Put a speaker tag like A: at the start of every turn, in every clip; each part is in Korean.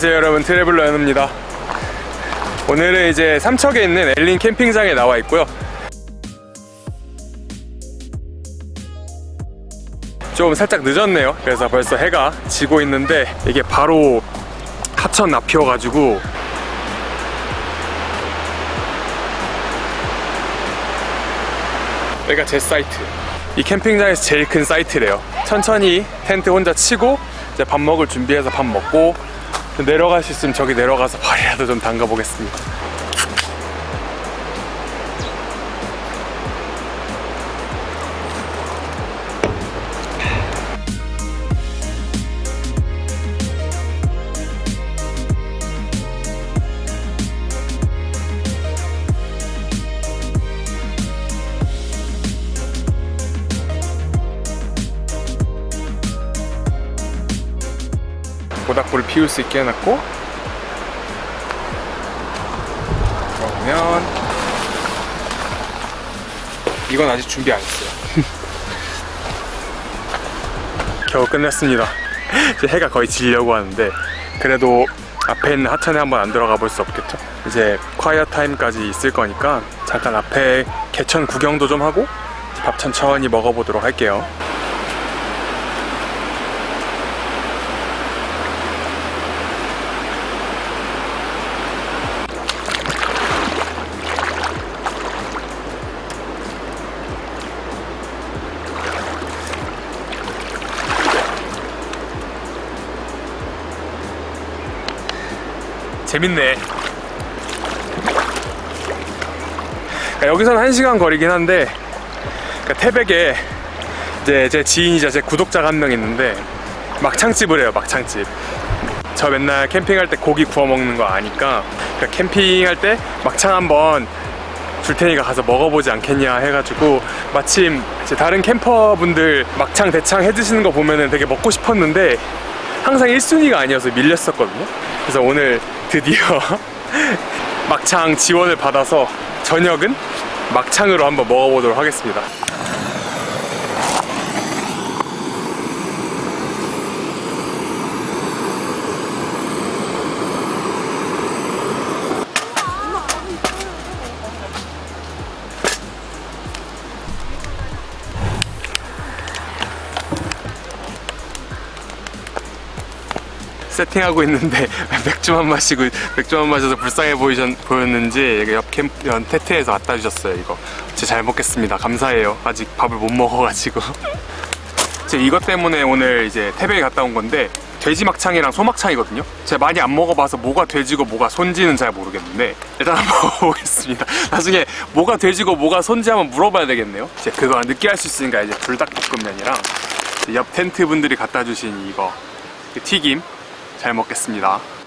A: 안녕하세요 여러분. 트래블러 연우입니다. 오늘은 이제 삼척에 있는 엘린 캠핑장에 나와 있고요. 좀 살짝 늦었네요. 그래서 벌써 해가 지고 있는데 이게 바로 하천 앞이어가지고 여기가 제 사이트. 이 캠핑장에서 제일 큰 사이트래요. 천천히 텐트 혼자 치고 이제 밥 먹을 준비해서 밥 먹고 내려갈 수 있으면 저기 내려가서 발이라도 좀 담가 보겠습니다 피울 수 있게 해놨고. 그러면 이건 아직 준비 안 했어요. 겨우 끝냈습니다. 이제 해가 거의 지려고 하는데 그래도 앞에 있는 하천에 한번 안 들어가 볼 수 없겠죠? 이제 콰이어 타임까지 있을 거니까 잠깐 앞에 개천 구경도 좀 하고 밥 천천히 먹어보도록 할게요 재밌네. 그러니까 여기서는 한 시간 거리긴 한데 그러니까 태백에 이제 제 지인이자 제 구독자가 한 명 있는데 막창집을 해요 막창집. 저 맨날 캠핑할 때 고기 구워 먹는 거 아니까 그러니까 캠핑할 때 막창 한번 줄 테니까 가서 먹어보지 않겠냐 해가지고 마침 이제 다른 캠퍼분들 막창 대창 해 드시는 거 보면은 되게 먹고 싶었는데 항상 1순위가 아니어서 밀렸었거든요. 그래서 오늘 드디어 막창 지원을 받아서 저녁은 막창으로 한번 먹어보도록 하겠습니다. 세팅하고 있는데 맥주만 마시고 맥주만 마셔서 불쌍해 보이셨, 보였는지 옆 캠, 연 테트에서 갖다 주셨어요 이거. 진짜 잘 먹겠습니다. 감사해요. 아직 밥을 못 먹어가지고. 제가 이것 때문에 오늘 이제 태백에 갔다 온 건데 돼지 막창이랑 소 막창이거든요? 제가 많이 안 먹어봐서 뭐가 돼지고 뭐가 손지는 잘 모르겠는데 일단 한번 먹어보겠습니다. 나중에 뭐가 돼지고 뭐가 손지 한번 물어봐야 되겠네요. 이제 그거 느끼할 수 있으니까 이제 불닭볶음면이랑 옆 텐트 분들이 갖다 주신 이거. 그 튀김 잘 먹겠습니다.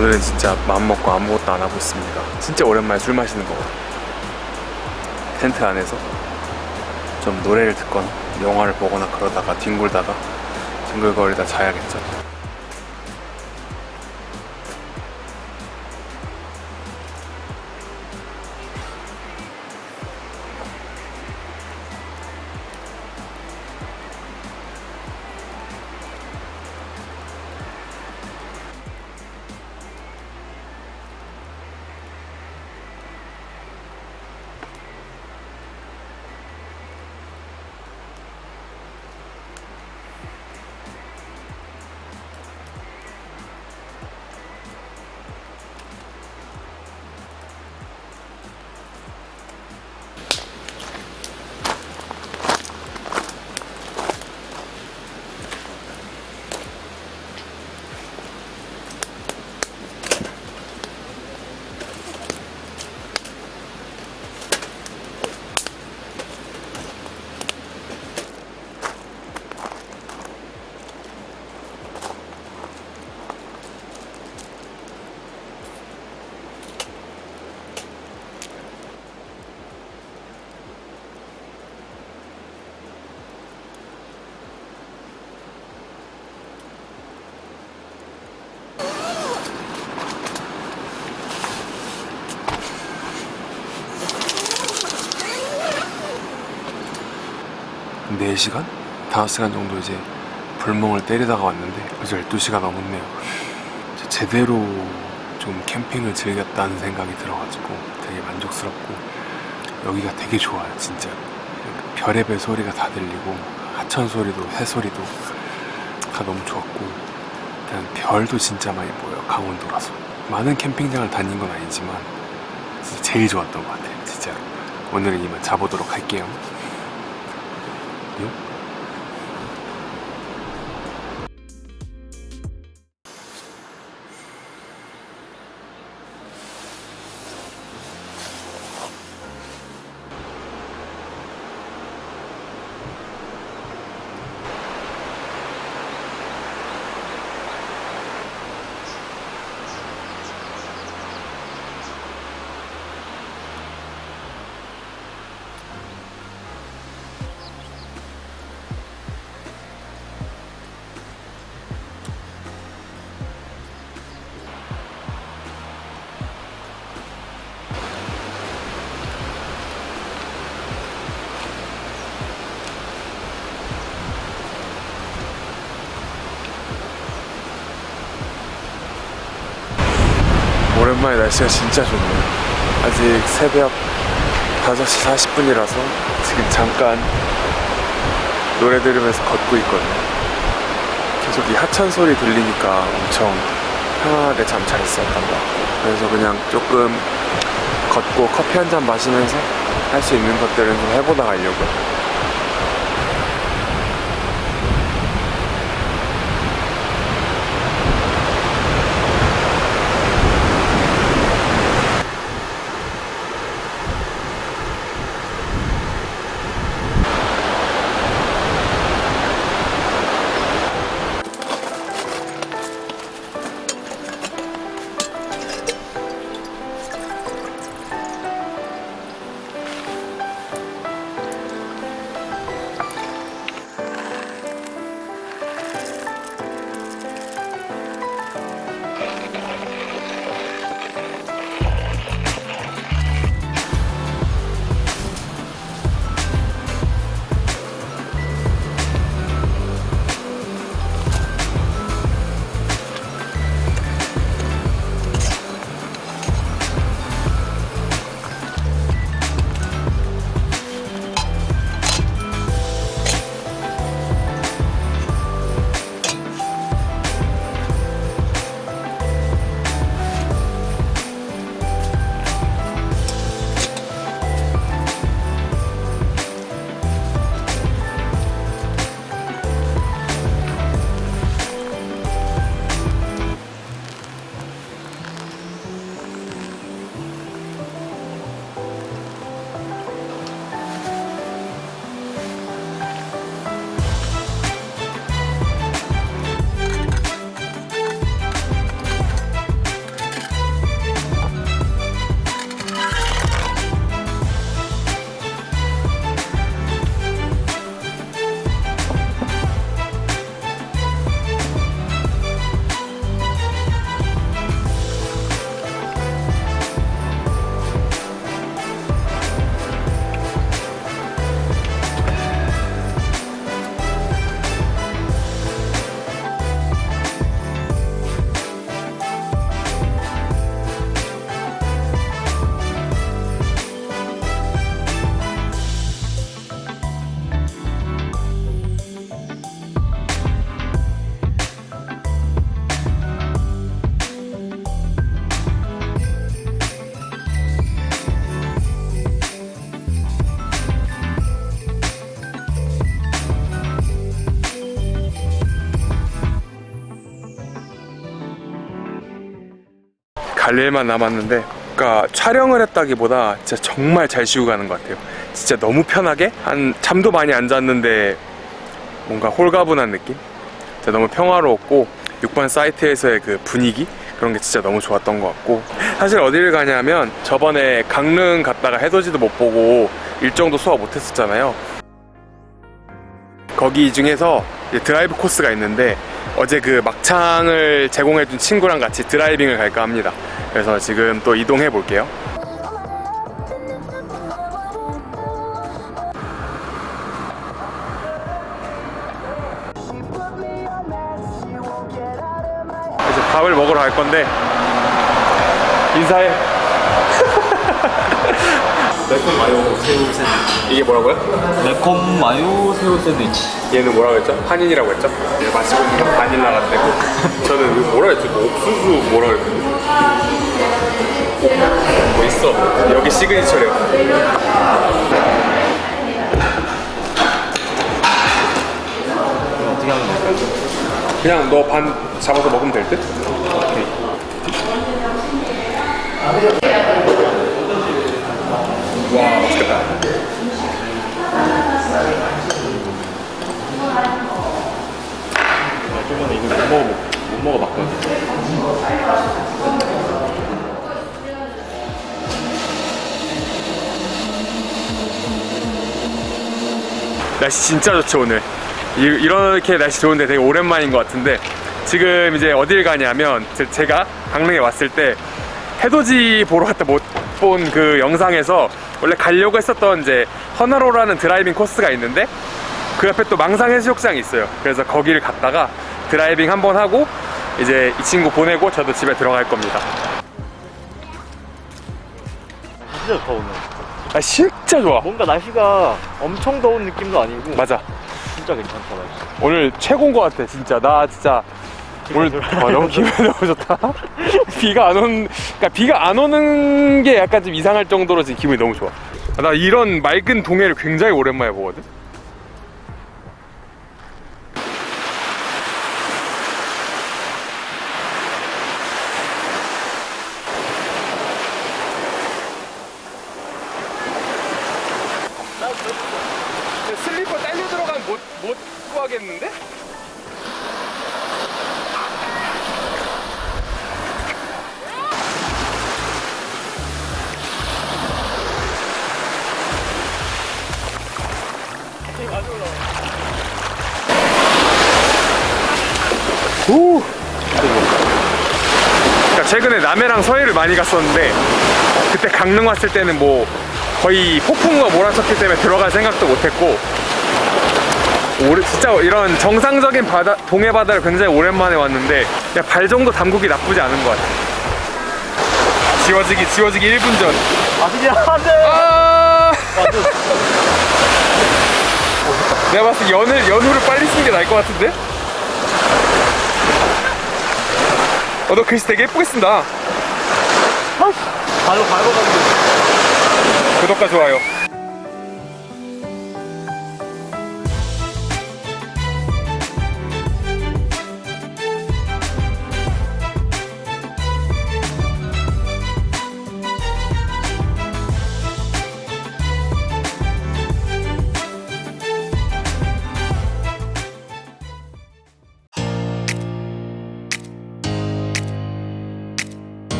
A: 오늘은 진짜 마음 먹고 아무것도 안 하고 있습니다. 진짜 오랜만에 술 마시는 거. 텐트 안에서 좀 노래를 듣거나 영화를 보거나 그러다가 뒹굴다가 뒹굴거리다 자야겠죠. 4시간? 5시간 정도 이제 불멍을 때리다가 왔는데 벌써 12시가 넘었네요. 제대로 좀 캠핑을 즐겼다는 생각이 들어가지고 되게 만족스럽고 여기가 되게 좋아요, 진짜. 별의별 소리가 다 들리고 하천 소리도 새 소리도 다 너무 좋았고 일단 별도 진짜 많이 보여요, 강원도라서. 많은 캠핑장을 다닌 건 아니지만 진짜 제일 좋았던 것 같아요, 진짜로. 오늘은 이만 자보도록 할게요. 요? 오랜만에 날씨가 진짜 좋네요. 아직 새벽 5시 40분이라서 지금 잠깐 노래 들으면서 걷고 있거든요. 계속 이 하천 소리 들리니까 엄청 편안하게 잠 잘 있었던 것 같고 그래서 그냥 조금 걷고 커피 한 잔 마시면서 할 수 있는 것들은 좀 해보다 가려고요. 갈 일만 남았는데 그러니까 촬영을 했다기보다 진짜 정말 잘 쉬고 가는 것 같아요. 진짜 너무 편하게? 한 잠도 많이 안 잤는데 뭔가 홀가분한 느낌? 진짜 너무 평화로웠고 6번 사이트에서의 그 분위기? 그런 게 진짜 너무 좋았던 것 같고. 사실 어디를 가냐면 저번에 강릉 갔다가 해돋이도 못 보고 일정도 소화 못 했었잖아요. 거기 중에서 드라이브 코스가 있는데 어제 그 막창을 제공해준 친구랑 같이 드라이빙을 갈까 합니다 그래서 지금 또 이동해 볼게요. 이제 밥을 먹으러 갈 건데 인사해 매콤 마요
B: 새우 샌드위치.
A: 이게 뭐라고요?
B: 매콤 마요 새우 샌드위치.
A: 얘는 뭐라고 했죠? 한인이라고 했죠? 얘 마시고 있는 건 바닐라 같대고 저는 이거 뭐라 했지? 뭐 옥수수 뭐라 그랬거든요 뭐 있어 여기 시그니처래요
B: 어떻게 하면 될까요?
A: 그냥 너 반 잡아서 먹으면 될 듯? 와 맛있겠다
B: 나 저번에 이거 못 먹어 못 먹어봤거든.
A: 날씨 진짜 좋죠 오늘 이, 이렇게 날씨 좋은데 되게 오랜만인 것 같은데 지금 이제 어딜 가냐면 제- 제가 강릉에 왔을 때 해돋이 보러 갔다 못 본 그 영상에서 원래 가려고 했었던 이제 허나로라는 드라이빙 코스가 있는데 그 옆에 또 망상 해수욕장이 있어요. 그래서 거기를 갔다가 드라이빙 한번 하고 이제 이 친구 보내고 저도 집에 들어갈 겁니다.
B: 진짜 좋다 오늘.
A: 아 진짜 좋아.
B: 뭔가 날씨가 엄청 더운 느낌도 아니고
A: 맞아.
B: 진짜 괜찮다 날씨.
A: 오늘 최고인 것 같아 진짜. 나 진짜 오늘. 와, 너무 기분 너무 좋다 비가 안 오는 그러니까 비가 안 오는 게 약간 좀 이상할 정도로 지금 기분이 너무 좋아 아, 나 이런 맑은 동해를 굉장히 오랜만에 보거든 슬리퍼 딸려 들어가면 못, 못 구하겠는데? 남해랑 서해를 많이 갔었는데 그때 강릉 왔을 때는 뭐 거의 폭풍과 몰아쳤기 때문에 들어갈 생각도 못했고 오래, 진짜 이런 정상적인 바다 동해 바다를 굉장히 오랜만에 왔는데 그냥 발 정도 담그기 나쁘지 않은 것 같아. 지워지기 지워지기 1분 전.
B: 아 그냥 안돼.
A: 아! 내가 봤을 때 연을 연후를 빨리 쓰는 게 나을 것 같은데? 어, 너 글씨 되게 예쁘게 쓴다.
B: 바로 밟아가지고.
A: 구독과 좋아요.